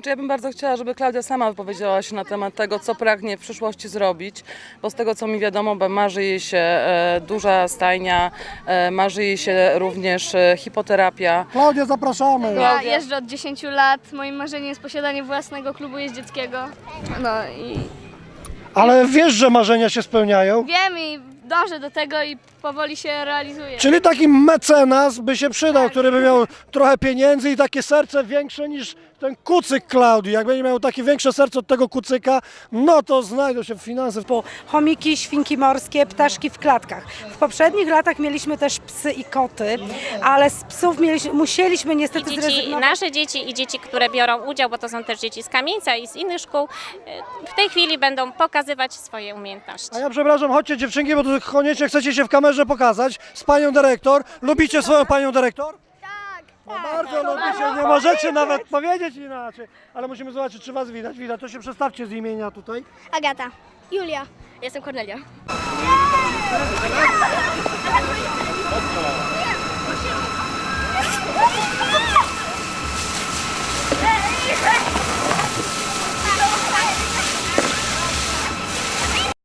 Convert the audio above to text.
Znaczy ja bym bardzo chciała, żeby Klaudia sama wypowiedziała się na temat tego, co pragnie w przyszłości zrobić, bo z tego co mi wiadomo, bo marzy jej się e, duża stajnia, e, marzy jej się również e, hipoterapia. Klaudia, zapraszamy. Ja jeżdżę od 10 lat. Moim marzeniem jest posiadanie własnego klubu jeździeckiego. No i Ale wiesz, że marzenia się spełniają? wiem i dążę do tego i powoli się realizuję. Czyli taki mecenas by się przydał, który by miał trochę pieniędzy i takie serce większe niż ten kucyk Klaudii. Jak będzie miał takie większe serce od tego kucyka, no to znajdą się finanse. typu chomiki, świnki morskie, ptaszki w klatkach. W poprzednich latach mieliśmy też psy i koty, ale z psów mieliśmy, musieliśmy I niestety dzieci, zrezygnować. nasze dzieci i dzieci, które biorą udział, bo to są też dzieci z Kamieńca i z innych szkół, e, w tej chwili będą pokazywać swoje umiejętności. A ja przepraszam, chodźcie dziewczynki, bo tu koniecznie chcecie się w kamerze pokazać z panią dyrektor. Lubicie swoją panią dyrektor? Tak. No bardzo lubicie, nie możecie nawet powiedzieć inaczej. Ale musimy zobaczyć, czy was widać. Widać, to się przestawcie z imienia tutaj. Agata. Julia. Jestem Kornelia.